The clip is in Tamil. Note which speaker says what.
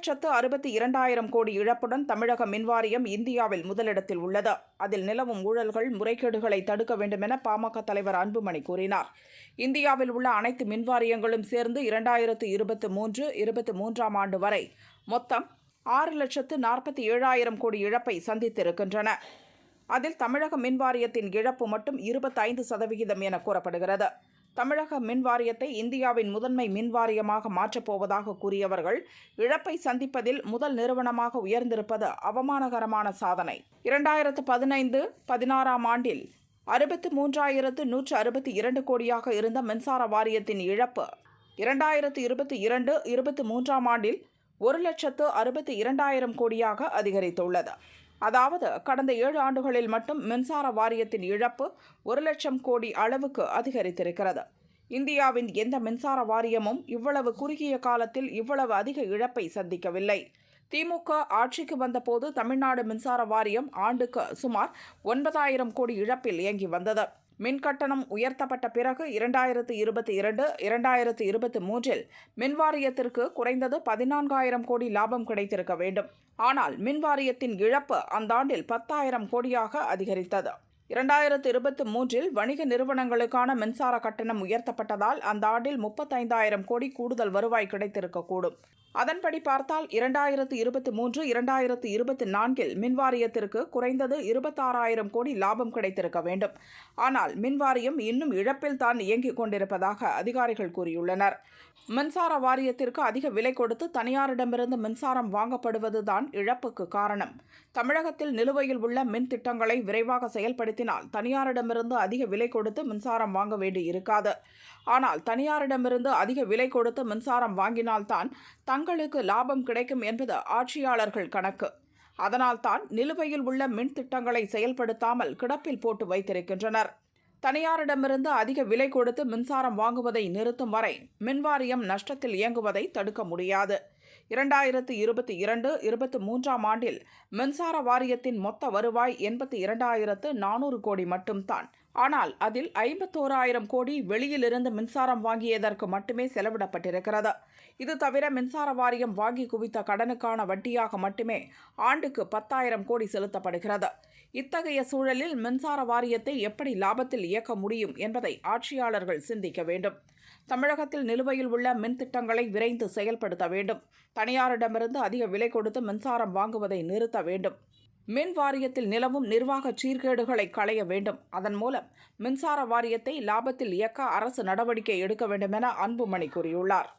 Speaker 1: லட்சத்து அறுபத்தி இரண்டாயிரம் கோடி இழப்புடன் தமிழக மின்வாரியம் இந்தியாவில் முதலிடத்தில் உள்ளது. அதில் நிலவும் ஊழல்கள் முறைகேடுகளை தடுக்க வேண்டுமென பாமக தலைவர் அன்புமணி கூறினார். இந்தியாவில் உள்ள அனைத்து மின்வாரியங்களும் சேர்ந்து இரண்டாயிரத்து இருபத்தி மூன்று இருபத்தி மூன்றாம் ஆண்டு வரை மொத்தம் ஆறு லட்சத்து நாற்பத்தி ஏழாயிரம் கோடி இழப்பை சந்தித்திருக்கின்றன. அதில் தமிழக மின்வாரியத்தின் இழப்பு மட்டும் இருபத்தைந்து சதவிகிதம் என கூறப்படுகிறது. தமிழக மின் வாரியத்தை இந்தியாவின் முதன்மை மின் வாரியமாக மாற்றப் போவதாக கூறியவர்கள் இழப்பை சந்திப்பதில் முதல் நிறுவனமாக உயர்ந்திருப்பது அவமானகரமான சாதனை. இரண்டாயிரத்து பதினைந்து பதினாறாம் ஆண்டில் அறுபத்து மூன்றாயிரத்து நூற்று அறுபத்தி இரண்டு கோடியாக இருந்த மின்சார வாரியத்தின் இழப்பு. இரண்டாயிரத்து இருபத்தி இரண்டு இருபத்தி மூன்றாம் ஆண்டில் ஒரு லட்சத்து அறுபத்தி இரண்டாயிரம் கோடியாக அதிகரித்துள்ளது. அதாவது கடந்த ஏழு ஆண்டுகளில் மட்டும் மின்சார வாரியத்தின் இழப்பு ஒரு லட்சம் கோடி அளவுக்கு அதிகரித்திருக்கிறது. இந்தியாவின் எந்த மின்சார வாரியமும் இவ்வளவு குறுகிய காலத்தில் இவ்வளவு அதிக இழப்பை சந்திக்கவில்லை. திமுக ஆட்சிக்கு வந்தபோது தமிழ்நாடு மின்சார வாரியம் ஆண்டுக்கு சுமார் ஒன்பதாயிரம் கோடி இழப்பில் இயங்கி வந்தது. மின் கட்டணம் உயர்த்தப்பட்ட பிறகு இரண்டாயிரத்து இருபத்தி இரண்டு இரண்டாயிரத்து இருபத்தி மூன்றில் மின் வாரியத்திற்கு குறைந்தது பதினான்காயிரம் கோடி லாபம் கிடைத்திருக்க வேண்டும். ஆனால் மின் வாரியத்தின் இழப்பு அந்த ஆண்டில் பத்தாயிரம் கோடியாக அதிகரித்தது. இரண்டாயிரத்து இருபத்தி மூன்றில் வணிக நிறுவனங்களுக்கான மின்சார கட்டணம் உயர்த்தப்பட்டதால் அந்த ஆண்டில் முப்பத்தைந்தாயிரம் கோடி கூடுதல் வருவாய் கிடைத்திருக்கக்கூடும். அதன்படி பார்த்தால் இரண்டாயிரத்து இருபத்தி மூன்று இரண்டாயிரத்து இருபத்தி நான்கில் மின்வாரியத்திற்கு குறைந்தது இருபத்தாறாயிரம் கோடி லாபம் கிடைத்திருக்க வேண்டும். ஆனால் மின்வாரியம் இன்னும் இழப்பில் தான் இயங்கிக் கொண்டிருப்பதாக அதிகாரிகள் கூறியுள்ளனர். மின்சார வாரியத்திற்கு அதிக விலை கொடுத்து தனியாரிடமிருந்து மின்சாரம் வாங்கப்படுவதுதான் இழப்புக்கு காரணம். தமிழகத்தில் நிலுவையில் உள்ள மின் திட்டங்களை விரைவாக செயல்படுத்தினால் தனியாரிடமிருந்து அதிக விலை கொடுத்து மின்சாரம் வாங்க வேண்டி இருக்காது. ஆனால் தனியாரிடமிருந்து அதிக விலை கொடுத்து மின்சாரம் வாங்கினால்தான் தங்களுக்கு லாபம் கிடைக்கும் என்பது ஆட்சியாளர்கள் கணக்கு. அதனால்தான் நிலுவையில் உள்ள மின் திட்டங்களை செயல்படுத்தாமல் கிடப்பில் போட்டு வைத்திருக்கின்றனர். தனியாரிடமிருந்து அதிக விலை கொடுத்து மின்சாரம் வாங்குவதை நிறுத்தும் வரை மின்வாரியம் நஷ்டத்தில் இயங்குவதை தடுக்க முடியாது. இரண்டாயிரத்து இருபத்தி இரண்டு இருபத்தி மூன்றாம் ஆண்டில் மின்சார வாரியத்தின் மொத்த வருவாய் எண்பத்தி இரண்டாயிரத்து நானூறு கோடி மட்டும்தான். ஆனால் அதில் ஐம்பத்தோராயிரம் கோடி வெளியிலிருந்து மின்சாரம் வாங்கியதற்கு மட்டுமே செலவிடப்பட்டிருக்கிறது. இது தவிர மின்சார வாரியம் வாங்கி குவித்த கடனுக்கான வட்டியாக மட்டுமே ஆண்டுக்கு பத்தாயிரம் கோடி செலுத்தப்படுகிறது. இத்தகைய சூழலில் மின்சார வாரியத்தை எப்படி லாபத்தில் இயக்க முடியும் என்பதை ஆட்சியாளர்கள் சிந்திக்க வேண்டும். தமிழகத்தில் நிலுவையில் உள்ள மின் திட்டங்களை விரைந்து செயல்படுத்த வேண்டும். தனியாரிடமிருந்து அதிக விலை கொடுத்து மின்சாரம் வாங்குவதை நிறுத்த வேண்டும். மின் வாரியத்தில் நிலவும் நிர்வாக சீர்கேடுகளை களைய வேண்டும். அதன் மூலம் மின்சார வாரியத்தை லாபத்தில் இயக்க அரசு நடவடிக்கை எடுக்க வேண்டுமென அன்புமணி கூறியுள்ளார்.